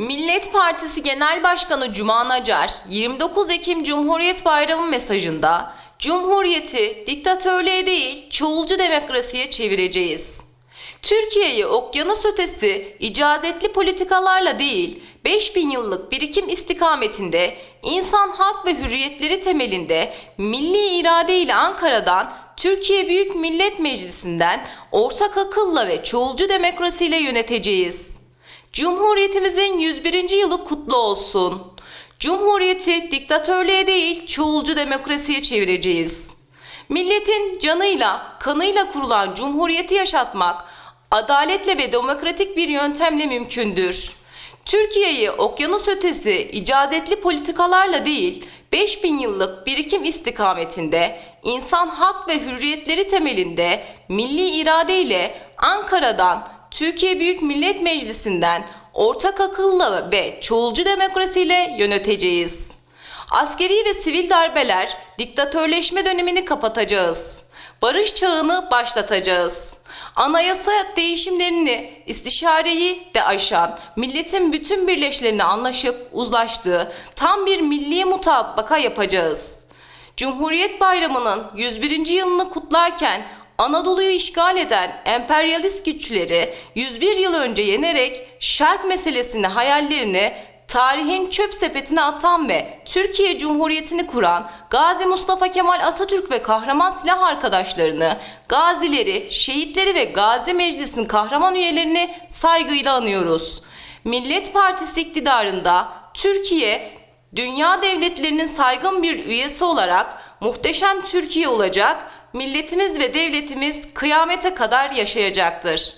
Millet Partisi Genel Başkanı Cuma Nacar, 29 Ekim Cumhuriyet Bayramı mesajında Cumhuriyeti diktatörlüğe değil çoğulcu demokrasiye çevireceğiz. Türkiye'yi okyanus ötesi icazetli politikalarla değil 5000 yıllık birikim istikametinde insan hak ve hürriyetleri temelinde milli irade ile Ankara'dan Türkiye Büyük Millet Meclisi'nden ortak akılla ve çoğulcu demokrasiyle yöneteceğiz. Cumhuriyetimizin 101. yılı kutlu olsun. Cumhuriyeti diktatörlüğe değil çoğulcu demokrasiye çevireceğiz. Milletin canıyla, kanıyla kurulan cumhuriyeti yaşatmak adaletle ve demokratik bir yöntemle mümkündür. Türkiye'yi okyanus ötesi icazetli politikalarla değil, 5000 yıllık birikim istikametinde insan hak ve hürriyetleri temelinde milli iradeyle Ankara'dan Türkiye Büyük Millet Meclisi'nden ortak akılla ve çoğulcu demokrasiyle yöneteceğiz. Askeri ve sivil darbeler, diktatörleşme dönemini kapatacağız. Barış çağını başlatacağız. Anayasa değişimlerini, istişareyi de aşan, milletin bütün birleşlerini anlaşıp uzlaştığı tam bir milli mutabaka yapacağız. Cumhuriyet Bayramı'nın 101. yılını kutlarken Anadolu'yu işgal eden emperyalist güçleri 101 yıl önce yenerek şark meselesini hayallerini tarihin çöp sepetine atan ve Türkiye Cumhuriyeti'ni kuran Gazi Mustafa Kemal Atatürk ve kahraman silah arkadaşlarını, gazileri, şehitleri ve Gazi Meclis'in kahraman üyelerini saygıyla anıyoruz. Millet Partisi iktidarında Türkiye dünya devletlerinin saygın bir üyesi olarak muhteşem Türkiye olacak, milletimiz ve devletimiz kıyamete kadar yaşayacaktır.